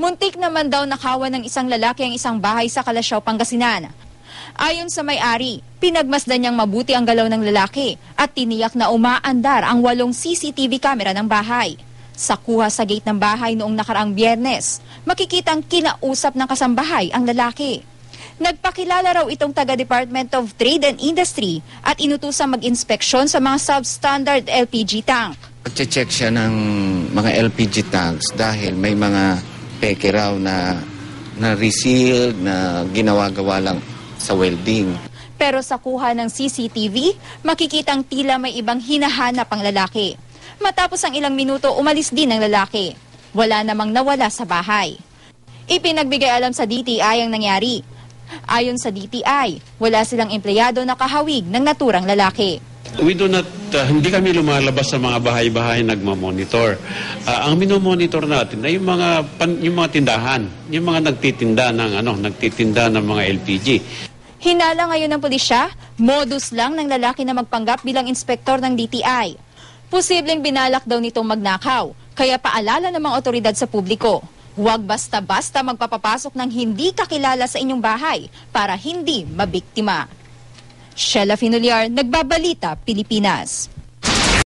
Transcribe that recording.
Muntik naman daw nakawan ng isang lalaki ang isang bahay sa Kalasyaw, Pangasinan. Ayon sa may-ari, pinagmasdan niyang mabuti ang galaw ng lalaki at tiniyak na umaandar ang walong CCTV camera ng bahay. Sa kuha sa gate ng bahay noong nakaraang biyernes, makikitang kinausap ng kasambahay ang lalaki. Nagpakilala raw itong taga Department of Trade and Industry at inutusang mag-inspeksyon sa mga substandard LPG tank. Check siya ng mga LPG tanks dahil may mga peke raw na na resealed na ginawa-gawa lang sa welding. Pero sa kuha ng CCTV, makikitang tila may ibang hinahanap ang lalaki. Matapos ang ilang minuto, umalis din ang lalaki. Wala namang nawala sa bahay. Ipinagbigay alam sa DTI ang nangyari. Ayon sa DTI, wala silang empleyado na kahawig ng naturang lalaki. We do not, uh, hindi kami lumalabas sa mga bahay-bahay nagmamonitor. Uh, ang minomonitor natin ay yung mga, pan, yung mga tindahan, yung mga nagtitinda ng, ano, nagtitinda ng mga LPG. Hinala ngayon ng pulisya, modus lang ng lalaki na magpanggap bilang inspektor ng DTI. Posibleng binalak daw nitong magnakaw, kaya paalala ng mga otoridad sa publiko. Huwag basta-basta magpapapasok ng hindi kakilala sa inyong bahay para hindi mabiktima. Sheila Finuliar, Nagbabalita, Pilipinas.